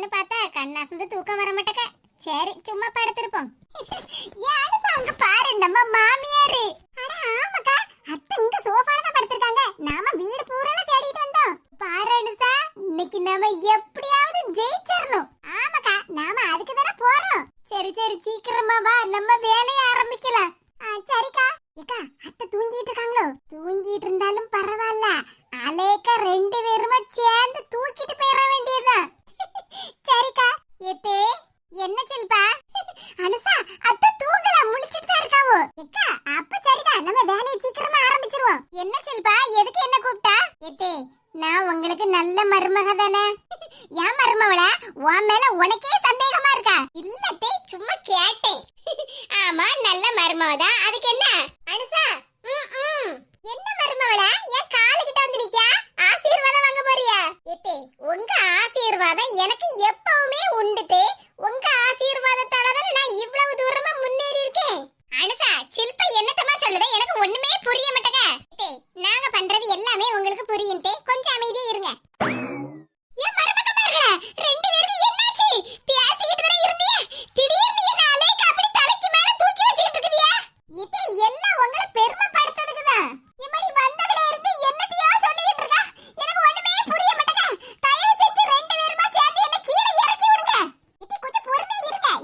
பண்ணலாம்னு பார்த்தா கண்ணாசந்து தூக்கம் வர மாட்டேக்க. சரி சும்மா படுத்திருப்போம். யாரு அவங்க பாரு நம்ம மாமியாரு. அட ஆமாக்கா. அத்த இங்க சோஃபால தான் படுத்திருக்காங்க. நாம வீடு பூரா தேடிட்டு வந்தோம். பாரு அனுசா இன்னைக்கு நாம எப்ப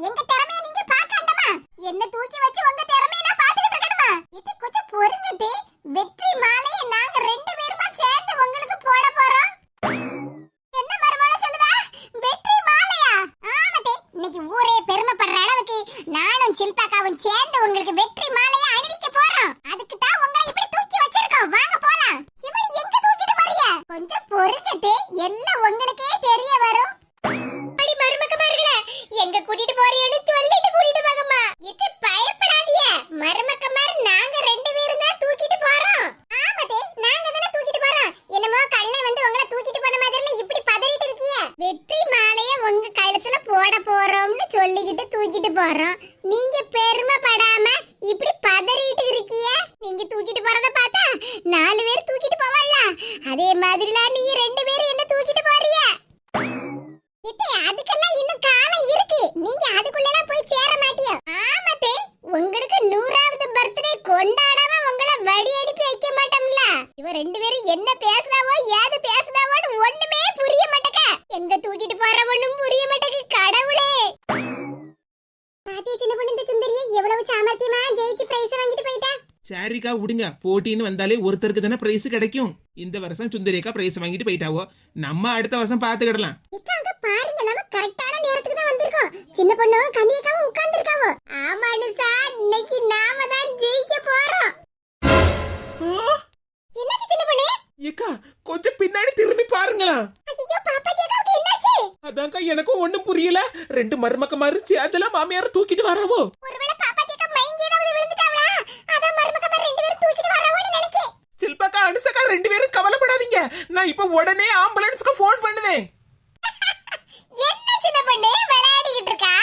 எங்கிட்ட வரான் சாரிக்கா விடுங்க போட்டின்னு வந்தாலே ஒருத்தருக்கு தானே பிரைஸ் கிடைக்கும். இந்த வருஷம் சுந்தரிக்கா பிரைஸ் வாங்கிட்டு போயிட்டாவோ? நம்ம அடுத்த வருஷம் பாத்துக்கிடலாம் பாருங்க கரெக்டான நேரத்துக்கு தான் வந்திருக்கோம். சின்ன பொண்ணும் கனியக்காவும் உட்கார்ந்துருக்காவோ? ஆமா அனுசா இன்னைக்கு நாம ஏக்கா கொஞ்சம் பின்னாடி திரும்பி பாருங்களா அதான்க்கா எனக்கும் ஒண்ணும் புரியல. ரெண்டு மருமக்க மாதிரி சேர்த்துல மாமியார தூக்கிட்டு வரவோ? நான் இப்ப உடனே ஆம்புலன்ஸ்க்கு ஃபோன் பண்ணுவேன். என்ன சின்ன பண்ணே? விளையாடிக்கிட்டு இருக்கா?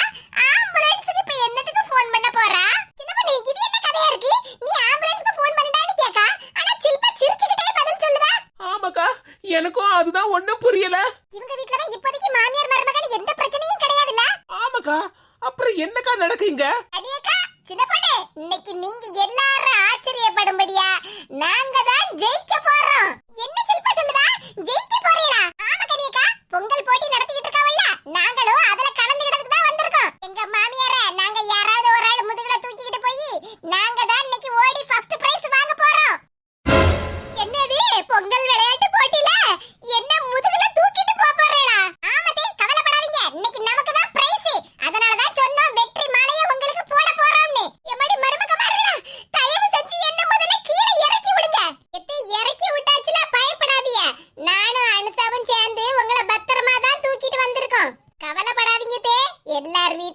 ஆம்புலன்ஸ்க்கு இப்ப என்னத்துக்கு ஃபோன் பண்ண போறா? சின்ன பண்ணே இது என்ன கதையா இருக்கு? நீ ஆம்புலன்ஸ்க்கு ஃபோன் பண்ணடான்னு கேக்கா? ஆனா சில்பா சிரிச்சிட்டே பதில் சொல்லுதா? ஆமாக்கா எனக்கும் அதுதான் ஒண்ணும் புரியல. இவங்க வீட்ல தான் இப்போதைக்கு மாமியார் மருமகன் எந்த பிரச்சனையும் கிடையாதுல ஆமாக்கா அப்புறம் என்னக்கா நடக்குங்க அடியக்கா சின்ன பொண்ணு இன்னைக்கு நீங்க எல்லாரும் ஆச்சரியப்படும்படியா நாங்க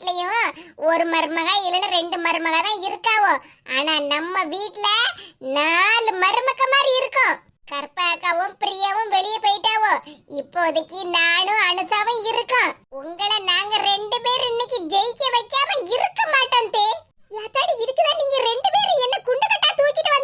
வீட்லயும் ஒரு மருமக இல்லைன்னா ரெண்டு மருமக தான் இருக்காவோ. ஆனா நம்ம வீட்ல நாலு மருமக மாதிரி இருக்கும். கற்பாக்காவும் பிரியாவும் வெளியே போயிட்டாவோ. இப்போதைக்கு நானும் அனுசாவும் இருக்கோம். உங்களை நாங்க ரெண்டு பேரும் இன்னைக்கு ஜெயிக்க வைக்காம இருக்க மாட்டோம் தே. யாத்தாடி இதுக்குதான் நீங்க ரெண்டு பேரும் என்ன குண்டு கட்டா தூக்கிட்டு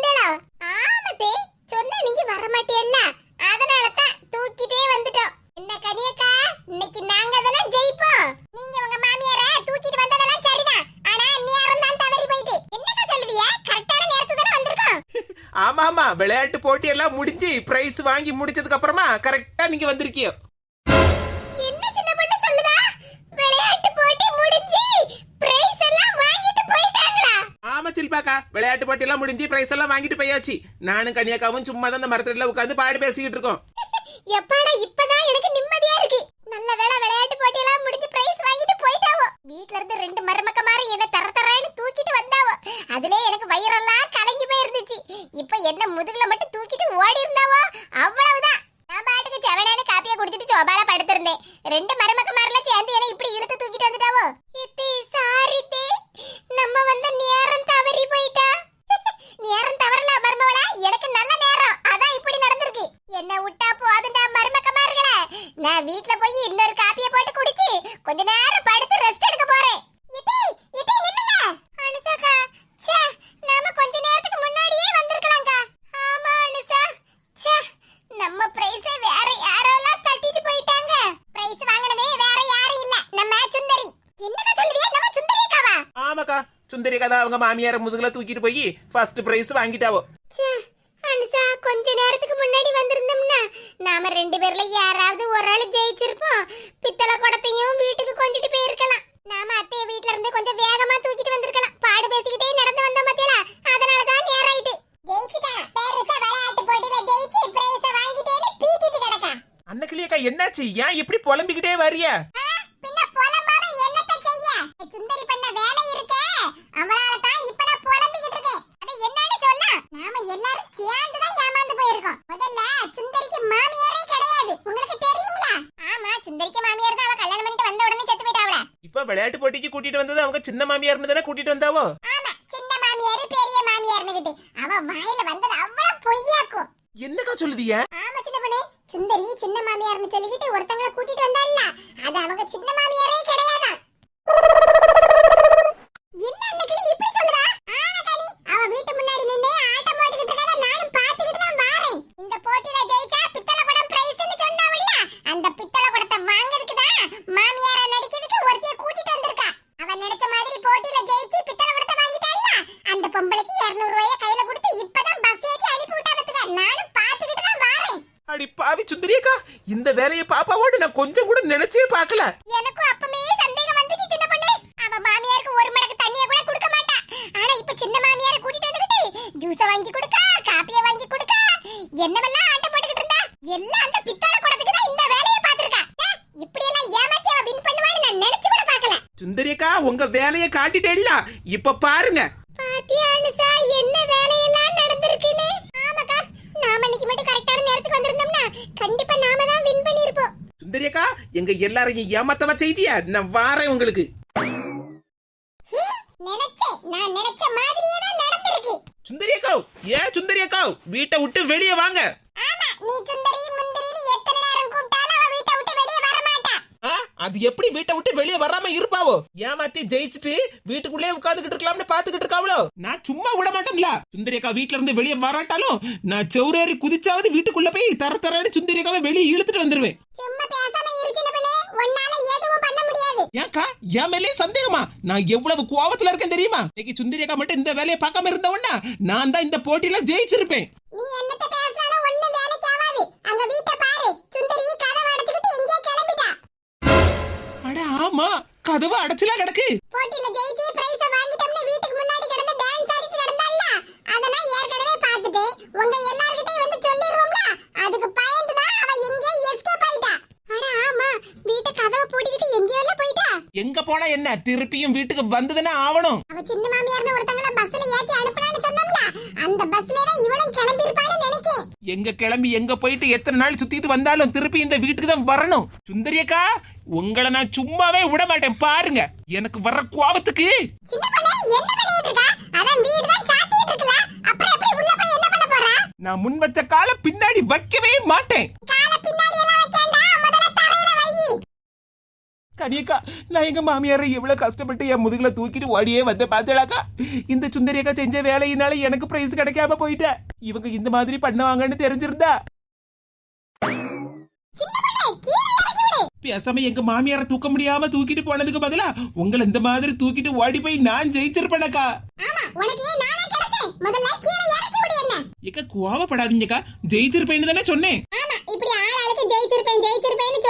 ஆமா விளையாட்டு போட்டி எல்லாம் முடிஞ்சு பிரைஸ் வாங்கி முடிச்சதுக்கு அப்புறமா கரெக்டா நீங்க வந்திருக்கியோ விளையாட்டு போட்டி எல்லாம் வாங்கிட்டு போயிட்டாங்களா? ஆமா சில்பாக்கா. விளையாட்டு போட்டி எல்லாம் முடிஞ்சு பிரைஸ் எல்லாம் வாங்கிட்டு போயாச்சு. நானும் கன்னியாக்காவும் சும்மா தான் அந்த மரத்துல உட்காந்து பாடி பேசிக்கிட்டு இருக்கோம். எப்பாடா இப்பதான் எனக்கு நிம்மதியா இருக்கு. நல்ல வேளை விளையாட்டு போட்டி எல்லாம் முடிஞ்சு பிரைஸ் வாங்கிட்டு போயிட்டாவோ. வீட்ல இருந்து ரெண்டு மருமக்க மாதிரி என்ன தர தரேன்னு தூக்கிட்டு வந்தாவோ அதுலயே எனக்கு வயிறெல்லாம் கலங்கி போயிருந்துச்சு இப்ப என்ன முதுகுல மட்டும் தூக்கிட்டு ஓடி இருந்தாவோ அவ்வளவுதான் நான் பாட்டுக்கு செவனேன்னு காப்பியை குடிச்சிட்டு சோபால படுத்திருந்தேன் ரெண்டு மருமக்க மாதிரிலாம் சேர்ந்து என்ன இப்படி இழுத்து தூக்கிட்டு வந்துட்டாவோ எத்தி சாரி தே நம்ம வந்த நேரம் தவறி போயிட்டா நேரம் தவறல மருமவள எனக்கு நல்ல நேரம் அதான் இப்படி நடந்திருக்கு என்ன விட்டா போதுண்டா மருமக்கமார்களே நான் வீட்ல போய் இன்னொரு காப்பியை போட்டு குடிச்சு கொஞ்ச நேரம் படுத்து ரெஸ்ட் எடுக்க போறேன். இத்தி இத்தி நில்லுங்க. அனுசாக்கா ச்சே நாம கொஞ்ச நேரத்துக்கு முன்னாடியே வந்திருக்கலாம்க்கா. ஆமா அனுசா ச்சே நம்ம பிரைஸ வேற யாரெல்லாம் தட்டிட்டு போயிட்டாங்க. பிரைஸ் வாங்குனதே வேற யாரும் இல்ல. நம்ம சுந்தரி. என்னக்கா நம்ம சுந்தரிக்காவா? ஆமாக்கா சுந்தரி கதா அவங்க மாமியார முதுகுல தூக்கிட்டு போய் ஃபர்ஸ்ட் பிரைஸ் வாங்கிட்டாவோ. ச்சே, நாம ரெண்டு பேர்ல யாராவது ஒரு ஆள் ஜெயிச்சிருப்போம். பித்தளை குடத்தையும் வீட்டுக்கு கொண்டுட்டு போயிருக்கலாம். நாம அத்தைய வீட்ல இருந்து கொஞ்சம் வேகமா தூக்கிட்டு வந்திருக்கலாம். பாடு பேசிக்கிட்டே நடந்து வந்தோம் பாத்தியல அதனால தான் நேரம் ஆயிட்டு. ஜெயிச்சிட்டா பெருசா விளையாட்டு போட்டியில ஜெயிச்சு பிரைஸ வாங்கிட்டேன்னு பீத்திட்டு கிடக்கா. அன்னக்கிளியக்கா என்னாச்சு? ஏன் இப்படி புலம்பிக்கிட்டே வரிய பின்ன புலம்பாம என்னத்த செய்ய சுந்தரி பண்ண வேலை இருக்கே அவளால தான் இப்ப நான் புலம்பிக்கிட்டு இருக்கேன் அது என்னன்னு சொல்ல நாம எல்லாரும் சேர்ந்து தான் ஏமாந்து போயிருக்கோம் முதல்ல சுந்தரிக்கு மாமியாரே கிடையாது உங்களுக்கு தெரியுங்களா ஆமா சுந்தரிக்கு மாமியார் தான் அவ கல்யாணம் பண்ணிட்டு வந்த உடனே செத்து போயிட்டாவல இப்ப விளையாட்டு போட்டிக்கு கூட்டிட்டு வந்தது அவங்க சின்ன மாமியார்னு தானே கூட்டிட்டு வந்தாவோ? ஆமா சின்ன மாமியார் பெரிய மாமியார்னு கிட்டு அவ வாயில வந்தது அவ்வளவு பொய்யாக்கும். என்னக்கா சொல்லுதிய ஆமா சின்ன பொண்ணு. சுந்தரி சின்ன மாமியார்னு சொல்லிக்கிட்டு ஒருத்தங்கள கூட்டிட்டு வந்தாள்ல. அது அவங்க சின்ன மாமியாரே கிடையாதா என்ன அன்னைக்கு இப்படி சொல்றா ஆனா கனி அவ வீட்டு முன்னாடி நின்னு ஆட்டம் போட்டுக்கிட்டு இருக்கறத நானும் பாத்துக்கிட்டு தான் வாரேன் இந்த போட்டியில ஜெயிச்சா பித்தளை குடம் பிரைஸ்னு சொன்னாவல்ல அந்த பித்தளை குடத்தை வாங்குறதுக்கு தான் மாமியார நடிக்கிறதுக்கு ஒருத்திய கூட்டிட்டு வந்திருக்கா அவ நினைச்ச மாதிரி போட்டியில ஜெயிச்சு பித்தளை குடத்தை வாங்கிட்டாள்ல அந்த பொம்பளைக்கு 200 ரூபாய கையில கொடுத்து இப்பதான் பஸ் ஏத்தி அனுப்பி விட்டாவதுங்க நானும் பாத்துக்கிட்டு தான் வாரேன் அடி பாவி சுந்தரியக்கா இந்த வேலையை பாப்பாவோட நான் கொஞ்சம் கூட நினைச்சே பார்க்கல. எனக்கும் அப்பமே சந்தேகம் வந்துச்சு சின்ன பொண்ணு. அவ மாமியாருக்கு ஒரு மடக்கு தண்ணிய கூட கொடுக்க மாட்டா. ஆனா இப்ப சின்ன மாமியார கூட்டிட்டு வந்துகிட்டு ஜூஸ வாங்கி கொடுக்க காப்பிய வாங்கி கொடுக்க. என்னவெல்லாம் ஆட்டம் போட்டுக்கிட்டு இருந்தா? எல்லாம் அந்த பித்தளை குடத்துக்கு தான் இந்த வேலையை பாத்துருக்கா இப்படி எல்லாம் ஏமாத்தி அவ வின் பண்ணுவான்னு நான் நினைச்சு கூட பார்க்கல. சுந்தரியக்கா உங்க வேலையை காட்டிட்டேல்ல இப்ப பாருங்க பாத்தியா அனுசா என்ன வேலையெல்லாம் நடந்திருக்குன்னு ஆமாக்கா நாம இன்னைக்கு மட்டும் கரெக்டான நேரத்துக்கு வந்திருந்தோம்னா கண்டிப்பா நாம தான் வின் பண்ணிருப்போம் சுந்தரியக்கா எங்க எல்லாரையும் ஏமாத்தவா செய்தியா நான் வாரேன் உங்களுக்கு. நினைச்சேன் நான் நினைச்ச மாதிரியே தான் நடந்திருக்கு. சுந்தரியக்கா ஏன் சுந்தரியக்கா? வீட்டை விட்டு வெளியே வாங்க. அது எப்படி வீட்டை விட்டு வெளியே வராம இருப்பாவோ? ஏமாத்தி ஜெயிச்சுட்டு வீட்டுக்குள்ளே உட்காந்துக்கிட்டு இருக்கலாம்னு பாத்துக்கிட்டு இருக்காவளோ? நான் சும்மா விட மாட்டேன்ல. சுந்தரியக்கா வீட்ல இருந்து வெளியே வராட்டாலும் நான் செவ்வரேறி குதிச்சாவது வீட்டுக்குள்ள போய் தர தரன்னு சுந்தரியக்காவை வெளியே இழுத்துட்டு வந்துருவேன். ஏன்க்கா? என் மேலே சந்தேகமா? நான் எவ்வளவு கோவத்துல இருக்கேன் தெரியுமா? இன்னைக்கு சுந்தரியக்கா மட்டும் இந்த வேலையை பார்க்காம இருந்தவன்னா நான் தான் இந்த போட்டியில ஜெயிச்சிருப்பேன். அட ஆமா. கதவு அடைச்சலா கிடக்கு. போட்டியில ஜெயிச்சு பிரைஸ வாங்கிட்டோம்னு வீட்டுக்கு முன்னாடி கிடந்து டான்ஸ் ஆடிட்டு கிடந்தால அத நான் ஏற்கனவே பார்த்துட்டேன். உங்க எல்லார்கிட்டயும் வந்து சொல்லிருவோம்ல? அதுக்கு பயந்து தான் அவ எங்கேயோ எஸ்கேப் ஆயிட்டா. அட ஆமா. வீட்டை கதவை பூட்டிக்கிட்டு எங்கேயோ எல்லாம் போயிட்டா. எங்க போனா என்ன? திருப்பியும் வீட்டுக்கு வந்ததுன்னா ஆவணும். அவ சின்ன மாமியார்னு ஒருத்தங்கள பஸ்ல எங்க கிளம்பி எங்க போயிட்டு எத்தனை நாள் சுத்திட்டு வந்தாலும் திருப்பி இந்த வீட்டுக்கு தான் வரணும். சுந்தரியக்கா உங்களை நான் சும்மாவே விட மாட்டேன் பாருங்க. எனக்கு வர்ற கோபத்துக்கு. நான் முன் வச்ச கால பின்னாடி வைக்கவே மாட்டேன். கனியக்கா நான் எங்க மாமியாரை எவ்வளவு கஷ்டப்பட்டு என் முதுகில் தூக்கிட்டு ஓடியே வந்து பார்த்தேளாக்கா? இந்த சுந்தரியக்கா செஞ்ச வேலையினால எனக்கு பிரைஸ் கிடைக்காம போயிட்டேன் இவங்க இந்த மாதிரி பண்ணுவாங்கன்னு தெரிஞ்சிருந்தா? பேசாம எங்க மாமியாரை தூக்க முடியாம தூக்கிட்டு போனதுக்கு பதிலா உங்களை இந்த மாதிரி தூக்கிட்டு ஓடி போய் நான் ஜெயிச்சிருப்பேனக்கா. ஏக்கா கோவப்படாதீங்கக்கா. ஜெயிச்சிருப்பேன்னு தானே சொன்னேன். இப்படி ஆள் ஜெயிச்சிருப்பேன் ஜெயிச்சிருப்பேன்னு